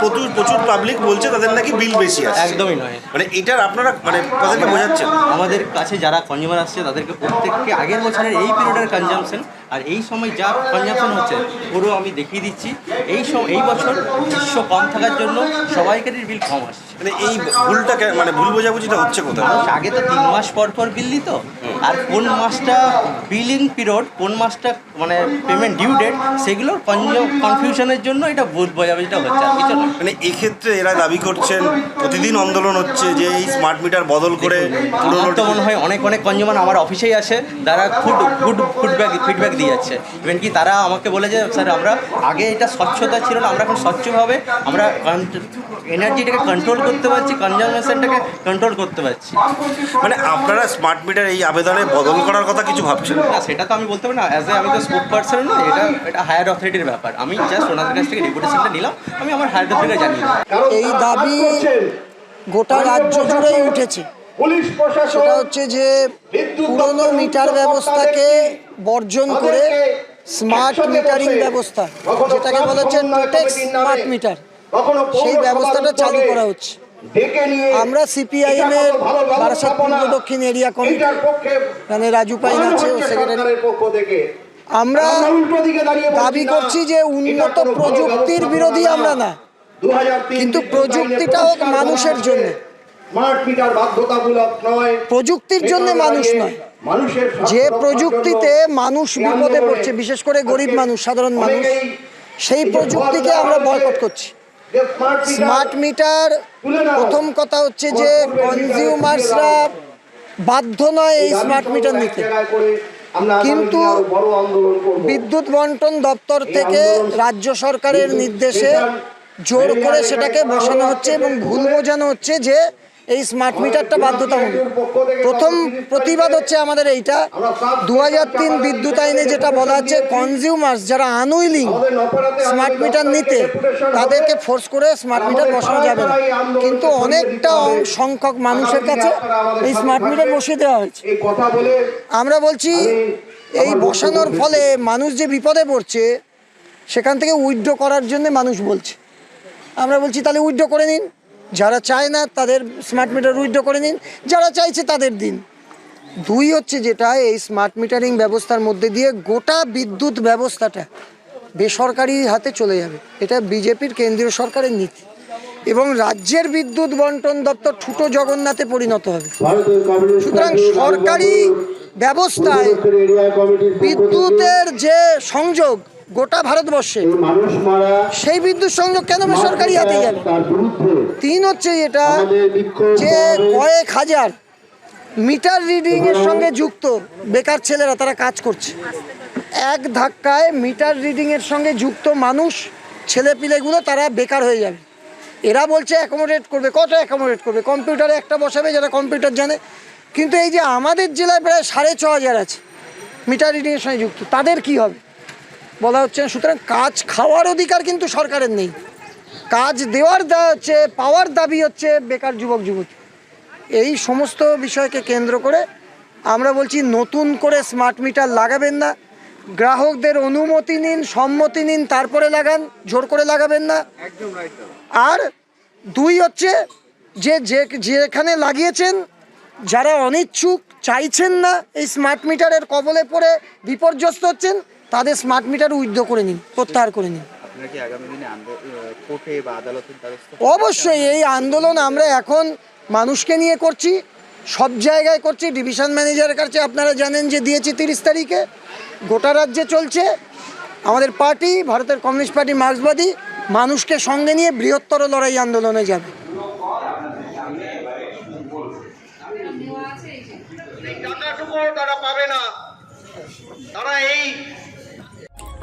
প্রচুর প্রচুর পাবলিক বলছে তাদের নাকি বিল বেশি আসছে। একদমই নয়। মানে এটার আপনারা মানে তাদেরকে বোঝাচ্ছেন? আমাদের কাছে যারা কনজিউমার আসছে তাদেরকে প্রত্যেককে আগের বছরের এই পিরিয়ডের কনজামশন আর এই সময় যা কনজামশন হচ্ছে পুরো আমি দেখিয়ে দিচ্ছি। এই সময় এই বছর বিশ্ব কম থাকার জন্য সবাইকারই বিল কম আসছে। মানে এই ভুলটা কে- মানে ভুল বোঝাবুঝিটা হচ্ছে কোথায়? আগে তো তিন মাস পর পর বিল দিত আর কোন মাসটা বিলিং পিরিয়ড কোন মাসটা মানে পেমেন্ট ডিউ ডেট সেগুলোর কনফিউশনের জন্য এটা ভুল বোঝাবুঝিটা হচ্ছে আর কিছু মানে এক্ষেত্রে এরা দাবি করছেন প্রতিদিন আন্দোলন হচ্ছে যে এই স্মার্ট মিটার বদল করে পুরোনো মনে হয় অনেক অনেক কনজিউমার আমার অফিসেই আছে তারা ফুড গুড ফিডব্যাক ফিডব্যাক দিয়ে যাচ্ছে ইভেন কি তারা আমাকে বলে যে স্যার আমরা আগে এটা স্বচ্ছতা ছিল না আমরা এখন স্বচ্ছভাবে আমরা এনার্জিটাকে কন্ট্রোল করতে পারছি কনজামশনটাকে কন্ট্রোল করতে পারছি। মানে আপনারা স্মার্ট মিটার এই আবেদনে বদল করার কথা কিছু ভাবছেন? না সেটা তো আমি বলতে পারি না অ্যাজ এ আমি তো স্পোক পার্সন না এটা এটা হায়ার অথরিটির ব্যাপার। আমি জাস্ট ওনাদের কাছ থেকে রেপুটেশনটা নিলাম আমি আমার হায়ার অথরিটিকে জানিয়ে এই দাবি গোটা রাজ্য জুড়েই উঠেছে। সেটা হচ্ছে যে পুরনো মিটার ব্যবস্থাকে বর্জন করে স্মার্ট মিটারিং ব্যবস্থা যেটাকে বলা হচ্ছে টোটেক্স স্মার্ট মিটার সেই ব্যবস্থাটা চালু করা হচ্ছে। আমরা সিপিআইএম এর বারাসাত পূর্ব দক্ষিণ এরিয়া কমিটি মানে রাজু পাইন আছে সেক্রেটারি আমরা দাবি করছি যে উন্নত প্রযুক্তির বিরোধী আমরা না। কিন্তু প্রযুক্তিটা হোক মানুষের জন্য। আছে, স্মার্ট মিটার বাধ্যতামূলক নয়। প্রযুক্তির জন্য মানুষ নয়। মানুষের যে প্রযুক্তিতে মানুষ বিপদে পড়ছে বিশেষ করে গরিব মানুষ সাধারণ মানুষ সেই প্রযুক্তিকে আমরা বয়কট করছি। Smart meter. প্রথম কথা হচ্ছে যে কনজিউমার্সরা বাধ্য নয় এই স্মার্ট মিটার নিতে। কিন্তু বিদ্যুৎ বন্টন দপ্তর থেকে রাজ্য সরকারের নির্দেশে জোর করে সেটাকে বসানো হচ্ছে এবং ভুল বোঝানো হচ্ছে যে এই স্মার্ট মিটারটা বাধ্যতামূলক প্রথম প্রতিবাদ হচ্ছে আমাদের এইটা। দু হাজার তিন বিদ্যুৎ আইনে যেটা বলা হচ্ছে কনজিউমার্স যারা আনউইলিং স্মার্ট মিটার নিতে, তাদেরকে ফোর্স করে স্মার্ট মিটার বসানো যাবে না। কিন্তু অনেকটা সংখ্যক মানুষের কাছে এই স্মার্ট মিটার বসিয়ে দেওয়া হয়েছে। আমরা বলছি, এই বসানোর ফলে মানুষ যে বিপদে পড়ছে, সেখান থেকে উইথড্র করার জন্য মানুষ বলছে। আমরা বলছি, তাহলে উইথড্র করে নিন। যারা চায় না তাদের স্মার্ট মিটার উইথড্র করে নিন যারা চাইছে তাদের দিন। দুই হচ্ছে যেটা এই স্মার্ট মিটারিং ব্যবস্থার মধ্যে দিয়ে গোটা বিদ্যুৎ ব্যবস্থাটা বেসরকারি হাতে চলে যাবে। এটা বিজেপির কেন্দ্রীয় সরকারের নীতি। এবং রাজ্যের বিদ্যুৎ বন্টন দপ্তর ঠুটো জগন্নাথে পরিণত হবে। সুতরাং সরকারি ব্যবস্থায় বিদ্যুতের যে সংযোগ গোটা ভারতবর্ষে। সেই বিদ্যুৎ সংযোগ কেন বেসরকারি হাতে যাবে তিন হচ্ছে এটা যে কয়েক হাজার মিটার রিডিং এর সঙ্গে যুক্ত বেকার ছেলেরা তারা কাজ করছে। এক ধাক্কায় মিটার রিডিং এর সঙ্গে যুক্ত মানুষ ছেলেপিলেগুলো তারা বেকার হয়ে যাবে। এরা বলছে অ্যাকোমোডেট করবে। কত অ্যাকোমোডেট করবে? কম্পিউটারে একটা বসাবে যারা কম্পিউটার জানে। কিন্তু এই যে আমাদের জেলায় প্রায় সাড়ে ছ হাজার আছে মিটার রিডিংয়ের সঙ্গে যুক্ত। তাদের কি হবে? বলা হচ্ছে না। সুতরাং কাজ খাওয়ার অধিকার কিন্তু সরকারের নেই। কাজ দেওয়ার দা হচ্ছে পাওয়ার দাবি হচ্ছে বেকার যুবক যুবতী। এই সমস্ত বিষয়কে কেন্দ্র করে আমরা বলছি নতুন করে স্মার্ট মিটার লাগাবেন না। গ্রাহকদের অনুমতি নিন সম্মতি নিন তারপরে লাগান জোর করে লাগাবেন না। আর দুই হচ্ছে যে যে যেখানে লাগিয়েছেন যারা অনিচ্ছুক চাইছেন না এই স্মার্ট মিটারের কবলে পড়ে বিপর্যস্ত হচ্ছেন তাদের স্মার্ট মিটার উইথড্র করে নিন প্রত্যাহার করে নিন। অবশ্যই এই আন্দোলন আমরা এখন মানুষকে নিয়ে করছি সব জায়গায় করছি। ডিভিশন ম্যানেজারের কাছে আপনারা জানেন যে দিয়েছি তিরিশ তারিখে। গোটা রাজ্যে চলছে। আমাদের পার্টি ভারতের কমিউনিস্ট পার্টি মার্ক্সবাদী মানুষকে সঙ্গে নিয়ে বৃহত্তর লড়াই আন্দোলনে যাবে। তারা পাবে না। তারা এই